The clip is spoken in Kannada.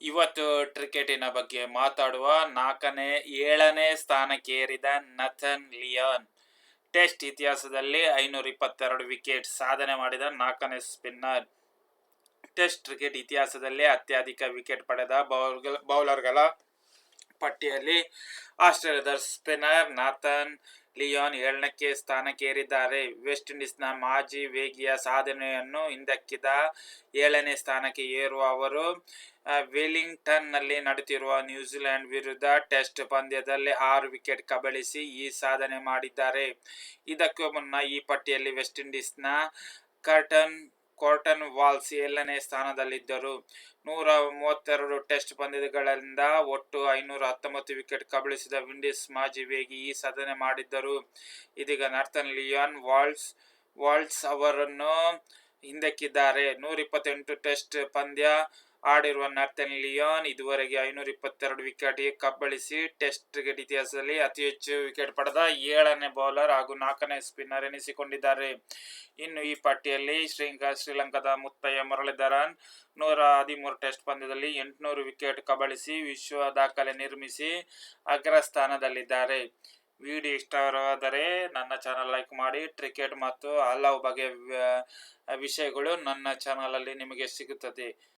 ಇವತ್ತು ಕ್ರಿಕೆಟಿನ ಬಗ್ಗೆ ಮಾತಾಡುವ ನಾಲ್ಕನೇ, ಏಳನೇ ಸ್ಥಾನಕ್ಕೇರಿದ ನಥನ್ ಲಿಯಾನ್. ಟೆಸ್ಟ್ ಇತಿಹಾಸದಲ್ಲಿ ಐನೂರ ಇಪ್ಪತ್ತೆರಡು ವಿಕೆಟ್ ಸಾಧನೆ ಮಾಡಿದ ನಾಲ್ಕನೇ ಸ್ಪಿನ್ನರ್. ಟೆಸ್ಟ್ ಕ್ರಿಕೆಟ್ ಇತಿಹಾಸದಲ್ಲಿ ಅತ್ಯಧಿಕ ವಿಕೆಟ್ ಪಡೆದ ಬೌಲರ್ಗಳ ಪಟ್ಟಿಯಲ್ಲಿ ಆಸ್ಟ್ರೇಲಿಯಾದ ಸ್ಪಿನ್ನರ್ ನಾಥನ್ ಲಿಯೋನ್ ಏಳನಕ್ಕೆ ಸ್ಥಾನಕ್ಕೇರಿದ್ದಾರೆ. ವೆಸ್ಟ್ ಇಂಡೀಸ್ನ ಮಾಜಿ ವೇಗಿಯ ಸಾಧನೆಯನ್ನು ಹಿಂದಕ್ಕಿದ ಏಳನೇ ಸ್ಥಾನಕ್ಕೆ ಏರುವ ಅವರು ವೆಲಿಂಗ್ಟನ್ನಲ್ಲಿ ನಡೆಯುತ್ತಿರುವ ನ್ಯೂಜಿಲೆಂಡ್ ವಿರುದ್ಧ ಟೆಸ್ಟ್ ಪಂದ್ಯದಲ್ಲಿ ಆರು ವಿಕೆಟ್ ಕಬಳಿಸಿ ಈ ಸಾಧನೆ ಮಾಡಿದ್ದಾರೆ. ಇದಕ್ಕೂ ಮುನ್ನ ಈ ಪಟ್ಟಿಯಲ್ಲಿ ವೆಸ್ಟ್ ಇಂಡೀಸ್ನ ಕರ್ಟನ್ ಕೋರ್ಟನ್ ವಾಲ್ಸ್ ಏಳನೇ ಸ್ಥಾನದಲ್ಲಿದ್ದರು. ನೂರ ಮೂವತ್ತೆರಡು ಟೆಸ್ಟ್ ಪಂದ್ಯಗಳಿಂದ ಒಟ್ಟು ಐನೂರ ಹತ್ತೊಂಬತ್ತು ವಿಕೆಟ್ ಕಬಳಿಸಿದ ವಿಂಡೀಸ್ ಮಾಜಿ ವೇಗಿ ಈ ಸಾಧನೆ ಮಾಡಿದ್ದರು. ಇದೀಗ ನರ್ತನ್ ಲಿಯಾನ್ ವಾಲ್ಸ್ ವಾಲ್ಟ್ಸ್ ಅವರನ್ನು ಹಿಂದಕ್ಕಿದ್ದಾರೆ. ನೂರ ಇಪ್ಪತ್ತೆಂಟು ಟೆಸ್ಟ್ ಪಂದ್ಯ ಆಡಿರುವ ನರ್ತನ್ ಲಿಯೋನ್ ಇದುವರೆಗೆ ಐನೂರ ಇಪ್ಪತ್ತೆರಡು ವಿಕೆಟ್ ಕಬ್ಬಳಿಸಿ ಟೆಸ್ಟ್ ಕ್ರಿಕೆಟ್ ಇತಿಹಾಸದಲ್ಲಿ ಅತಿ ಹೆಚ್ಚು ವಿಕೆಟ್ ಪಡೆದ ಏಳನೇ ಬೌಲರ್ ಹಾಗೂ ನಾಲ್ಕನೇ ಸ್ಪಿನ್ನರ್ ಎನಿಸಿಕೊಂಡಿದ್ದಾರೆ. ಇನ್ನು ಈ ಪಟ್ಟಿಯಲ್ಲಿ ಶ್ರೀಲಂಕಾ ಶ್ರೀಲಂಕಾದ ಮುತ್ತಯ್ಯ ಮುರಳೀಧರನ್ ನೂರ ಹದಿಮೂರು ಟೆಸ್ಟ್ ಪಂದ್ಯದಲ್ಲಿ ಎಂಟುನೂರು ವಿಕೆಟ್ ಕಬಳಿಸಿ ವಿಶ್ವ ದಾಖಲೆ ನಿರ್ಮಿಸಿ ಅಗ್ರ ಸ್ಥಾನದಲ್ಲಿದ್ದಾರೆ ವಿಡಿಯೋ ಇಷ್ಟವಾದರೆ ನನ್ನ ಚಾನಲ್ ಲೈಕ್ ಮಾಡಿ, ಕ್ರಿಕೆಟ್ ಮತ್ತು ಹಲವು ಬಗೆಯ ವಿಷಯಗಳು ನನ್ನ ಚಾನಲಲ್ಲಿ ನಿಮಗೆ ಸಿಗುತ್ತದೆ.